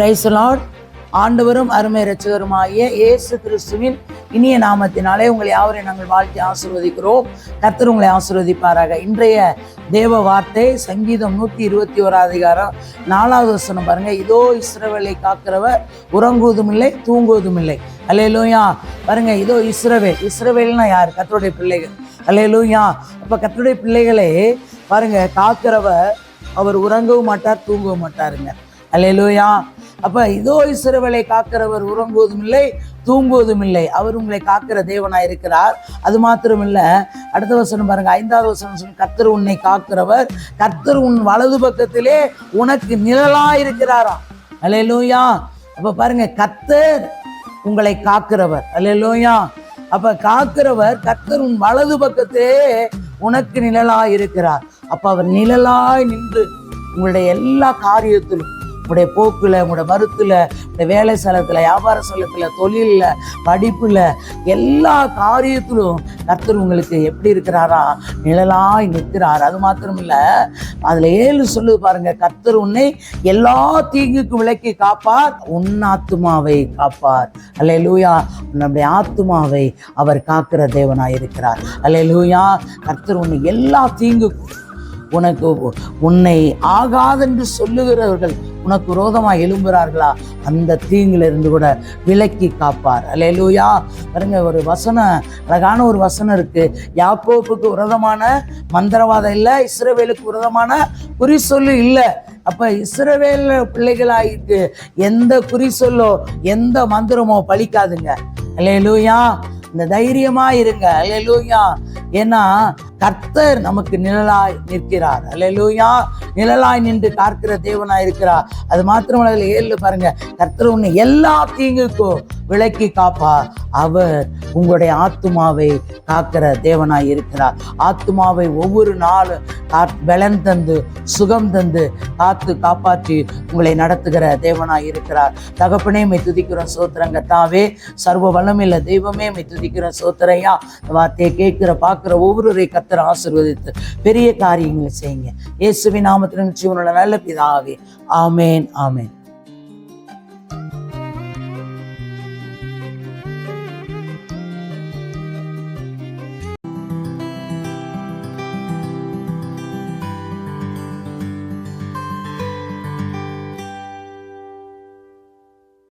Price Lord ஆண்டவரும் அருமை ரட்சகருமாகிய இயேசு கிறிஸ்துவின் இனிய நாமத்தினாலே உங்களை யாவரை நாங்கள் வாழ்த்தி ஆசீர்வதிக்கிறோம். கர்த்தர் உங்களை ஆசீர்வதிப்பாராக. இன்றைய தேவ வார்த்தை சங்கீதம் நூற்றி இருபத்தி ஓராம் அதிகாரம் நாலாவது வசனம் பாருங்க. இதோ இஸ்ரவேலை காக்கிறவர் உறங்குவதும் இல்லை தூங்குவதும் இல்லை. அல்லையிலோயா பாருங்க இதோ இஸ்ரவேல். இஸ்ரவேல்னா யார்? கத்தருடைய பிள்ளைகள். அல்லேலூயா அப்போ கத்தருடைய பிள்ளைகளே பாருங்க காக்கிறவர் அவர் உறங்கவும் மாட்டார் தூங்கவும் மாட்டாருங்க. அல்லையிலோயா அப்போ இதோ இசுரவலை காக்கிறவர் உறங்குவதும் இல்லை தூங்குவதும் இல்லை அவர் உங்களை காக்கிற தேவனாய் இருக்கிறார். அது மாத்திரம் அடுத்த வசனம் பாருங்க ஐந்தாவது வசனம் சொல்லு, கர்த்தர் உன்னை காக்கிறவர் கத்தர் உன் வலது பக்கத்திலே உனக்கு நிழலா இருக்கிறாராம் அல்லேலூயா. அப்போ பாருங்க கத்தர் உங்களை காக்கிறவர். அல்லேலூயா. அப்போ காக்கிறவர் கத்தர் உன் வலது பக்கத்திலே உனக்கு நிழலாய் இருக்கிறார் அப்போ அவர் நிழலாய் நின்று உங்களுடைய எல்லா காரியத்திலும் உங்களுடைய போக்கில் உங்களுடைய மருத்தில் உங்களுடைய வேலை ஸ்தலத்துல வியாபார செலத்தில் தொழிலில் படிப்பில் எல்லா காரியத்திலும் கர்த்தர் உங்களுக்கு எப்படி இருக்கிறாரா? நிழலாய் நிற்கிறார். அது மாத்திரம் இல்லை அதில் ஏழு சொல்லுது பாருங்க கர்த்தர் உன்னை எல்லா தீங்குக்கும் விலக்கி காப்பார் உன் ஆத்துமாவை காப்பார். அல்ல லூயா நம்முடைய ஆத்துமாவை அவர் காக்கிற தேவனாய் இருக்கிறார் அல்ல லூயா கர்த்தர் உன்னை எல்லா தீங்குக்கும் உனக்கு உன்னை ஆகாதென்று சொல்லுகிறவர்கள் உனக்கு விரோதமாக எழும்புகிறார்களா? அந்த தீங்குல இருந்து கூட விலக்கி காப்பார். அலையலூயா. பாருங்க ஒரு வசனம் அழகான ஒரு வசனம் இருக்கு. யாப்போப்புக்கு விரதமான மந்திரவாதம் இல்லை இஸ்ரவேலுக்கு விரதமான குறி சொல்லு இல்லை. அப்ப இஸ்ரவேல் பிள்ளைகளாயிருக்கு. எந்த குறி சொல்லோ எந்த மந்திரமோ பலிக்காதுங்க அலையலூயா. இந்த தைரியமா இருங்க. அலையலூயா. ஏன்னா கர்த்தர் நமக்கு நிழலாய் நிற்கிறார். அல்லேலூயா நிழலாய் நின்று காக்கிற தேவனாய் இருக்கிறார். அது மாத்திரமல்ல அதுல ஏழு பாருங்க. கர்த்தர் உன்னை எல்லா தீங்குக்கும் விளக்கி காப்பார். அவர் உங்களுடைய ஆத்துமாவை காக்கிற தேவனாய் இருக்கிறார். ஆத்துமாவை ஒவ்வொரு நாளும் காத் பலன் தந்து சுகம் தந்து காத்து காப்பாற்றி உங்களை நடத்துகிற தேவனாய் இருக்கிறார். தகப்பனே மை துதிக்கிற சோத்திரங்க தாவே சர்வ வல்லமில்ல தெய்வமே மை துதிக்கிற சோத்திரையா. வார்த்தையை கேட்கிற பார்க்குற ஒவ்வொருவரை கத்தர் ஆசிர்வதித்து பெரிய காரியங்களை செய்யுங்க. இயேசுவின் நாமத்தின் ஜீவனுள்ள நல்ல பிதாவே. ஆமேன் ஆமேன்.